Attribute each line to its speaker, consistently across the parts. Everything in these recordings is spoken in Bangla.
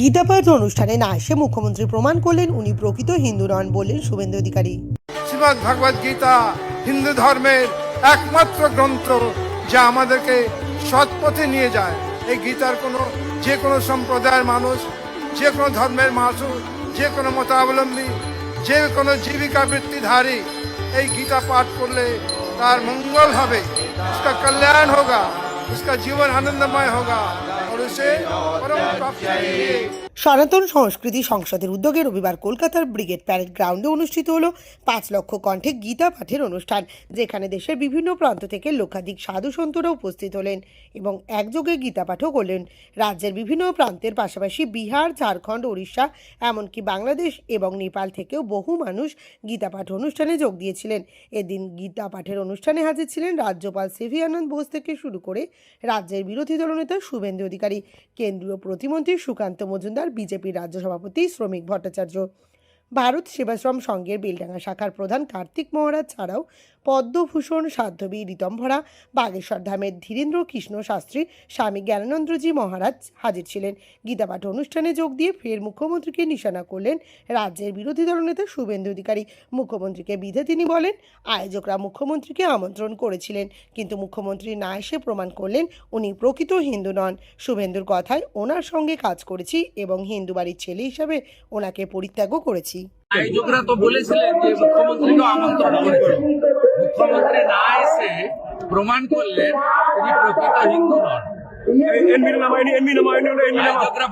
Speaker 1: গীতাপাঠ অনুষ্ঠানে না এসে মুখ্যমন্ত্রী প্রমাণ করলেন উনি প্রকৃত হিন্দু নন বললেন শুভেন্দু অধিকারী
Speaker 2: শ্রীমদ ভগবদ গীতা হিন্দু ধর্মের একমাত্র গ্রন্থ যা আমাদেরকে সৎ পথে নিয়ে যায় এই গীতার কোনো যে কোনো সম্প্রদায়ের মানুষ যে কোনো ধর্মের মানুষ যে কোনো মতাবলম্বী যে কোনো জীবিকা বৃত্তিধারী এই গীতা পাঠ করলে তার मंगल হবে उसका कल्याण होगा उसका जीवन आनंदमय होगा Bruxelles, voilà mon parfait.
Speaker 1: সনাতন সংস্কৃতি সংসদের উদ্যোগে রবিবার কলকাতার ব্রিগেড প্যারেড গ্রাউন্ডে অনুষ্ঠিত হলো পাঁচ লক্ষ কণ্ঠে গীতা পাঠের অনুষ্ঠান, যেখানে দেশের বিভিন্ন প্রান্ত থেকে লক্ষাধিক সাধু সন্তরা উপস্থিত হলেন এবং একযোগে গীতা পাঠও করলেন। রাজ্যের বিভিন্ন প্রান্তের পাশাপাশি বিহার, ঝাড়খণ্ড উড়িষ্যা এমনকি বাংলাদেশ এবং নেপাল থেকেও বহু মানুষ গীতা পাঠ অনুষ্ঠানে যোগ দিয়েছিলেন। এদিন গীতা পাঠের অনুষ্ঠানে হাজির ছিলেন রাজ্যপাল সেভি আনন্দ বোস থেকে শুরু করে রাজ্যের বিরোধী দলনেতা শুভেন্দু অধিকারী, কেন্দ্রীয় প্রতিমন্ত্রী সুকান্ত মজুমদার বিজেপির রাজ্য সভাপতি শ্রমিক ভট্টাচার্য। ভারত সেবাশ্রম সংঘের বেলডাঙ্গা শাখার প্রধান কার্তিক মহারাজ ছাড়াও পদ্মভূষণ সাধ্যবী রীতম্ভরা বাগেশ্বর ধামের ধীরেন্দ্র কৃষ্ণ শাস্ত্রী, স্বামী জ্ঞানানন্দজি মহারাজ হাজির ছিলেন। গীতাপাঠ অনুষ্ঠানে যোগ দিয়ে ফের মুখ্যমন্ত্রীকে নিশানা করলেন রাজ্যের বিরোধী দলনেতা শুভেন্দু অধিকারী। মুখ্যমন্ত্রীকে বিধে তিনি বলেন, আয়োজকরা মুখ্যমন্ত্রীকে আমন্ত্রণ করেছিলেন, কিন্তু মুখ্যমন্ত্রী না এসে প্রমাণ করলেন উনি প্রকৃত হিন্দু নন। শুভেন্দুর কথায় ওনার সঙ্গে কাজ করেছি এবং হিন্দু বাড়ির ছেলে হিসাবে ওনাকে পরিত্যাগও করেছি।
Speaker 3: আয়োজকরা তো বলেছিলেন যে মুখ্যমন্ত্রীকে আমন্ত্রণ মুখ্যমন্ত্রী না এসে প্রমাণ করলেন তিনি প্রকৃত হিন্দু নন।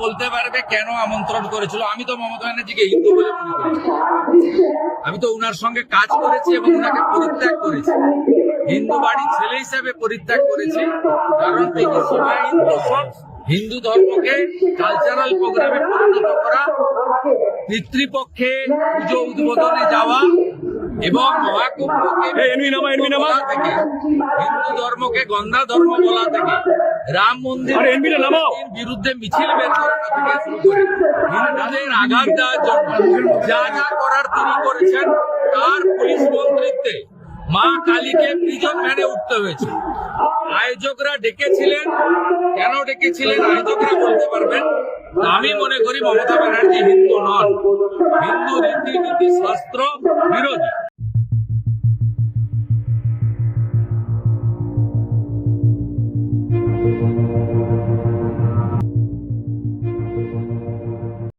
Speaker 3: বলতে পারবে কেন আমন্ত্রণ করেছিল। আমি তো মমতা ব্যানার্জিকে হিন্দু বলে মনে করি। আমি তো উনার সঙ্গে কাজ করেছি এবং উনাকে পরিত্যাগ করেছি। হিন্দু বাড়ির ছেলে হিসেবে পরিত্যাগ করেছি। কারণ সবাই হিন্দু হিন্দু ধর্মকে কালচারাল প্রোগ্রামে পরিণত করা পিতৃপক্ষে পুজো উদ্বোধনে যাওয়া এবং মহাকুম্ভকে থেকে হিন্দু ধর্মকে গন্ধা ধর্ম বলা থেকে রাম মন্দির বিরুদ্ধে মিছিল বের করানো থেকে শুরু করে হিন্দুদের আঘাত দেওয়ার জন্য যা যা করার তিনি করেছেন তার পুলিশ মন্ত্রিত্বে মা কালীকে প্রিজন ভ্যানে উঠতে হয়েছে। আয়োজকরা ডেকেছিলেন। কেন ডেকেছিলেন? আয়োজকরা বলতে পারবেন, আমি মনে করি মমতা ব্যানার্জি হিন্দু নন। হিন্দু রীতিনীতি শাস্ত্র বিরোধী।